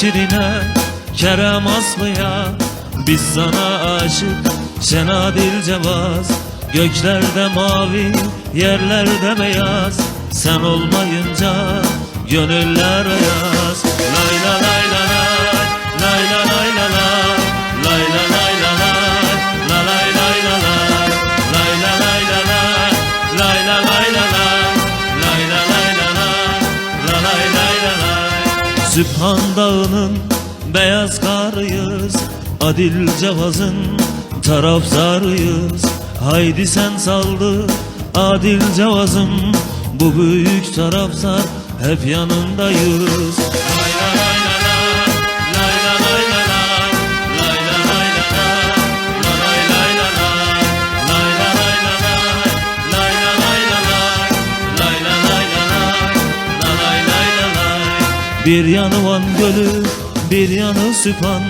Şirine, Kerem Aslı'ya Biz sana aşık, sen adil cevaz. Göklerde mavi, yerlerde beyaz. Sen olmayınca gönüller ayaz Lay la lay la lay Sübhan Dağı'nın beyaz karıyız Adil Cevaz'ın taraftarıyız. Haydi sen saldı Adil Cevaz'ım Bu büyük taraftar hep yanındayız Bir yanı Van Gölü, bir yanı Süphan.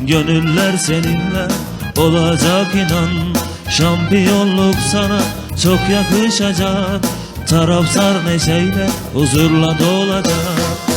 Gönüller seninle olacak inan. Şampiyonluk sana çok yakışacak. Taraftar neşeyle huzurla dolacak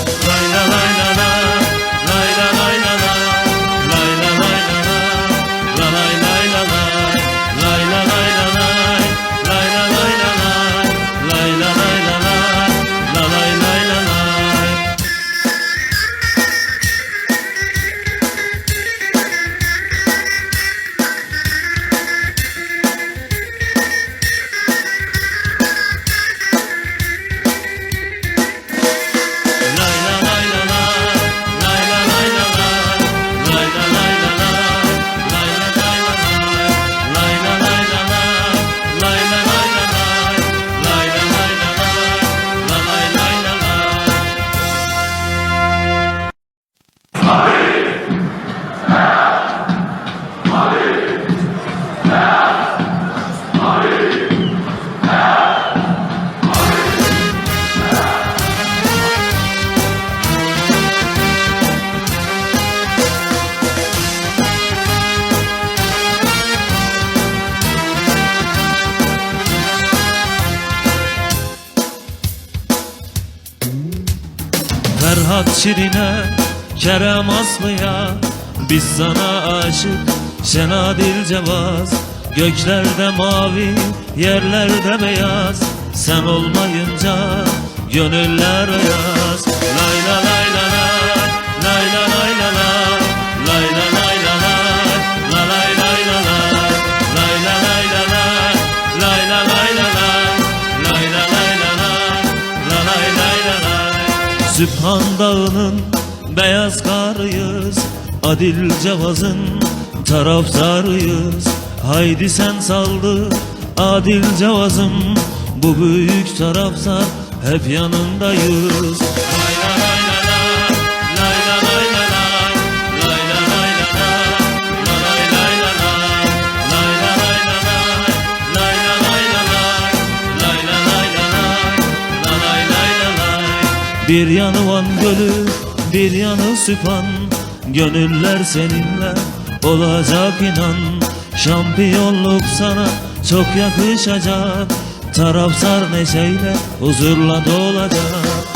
Ferhat Şirin'e, Kerem Aslı'ya Biz sana aşık, sen adil cevaz Göklerde mavi, yerlerde beyaz Sen olmayınca gönüller ayaz Lay la lay la lay, lay la lay la lay la lay la lay, la lay lay la lay Lay la lay la lay, la lay la lay Sübhan Dağı'nın beyaz karıyız Adil Cevaz'ın taraftarıyız. Haydi sen saldı Adil Cevaz'ım Bu büyük taraftar hep yanındayız Bir yanı Van Gölü, bir yanı Süphan. Gönüller seninle olacak inan. Şampiyonluk sana çok yakışacak. Taraftar neşeyle huzurla dolacak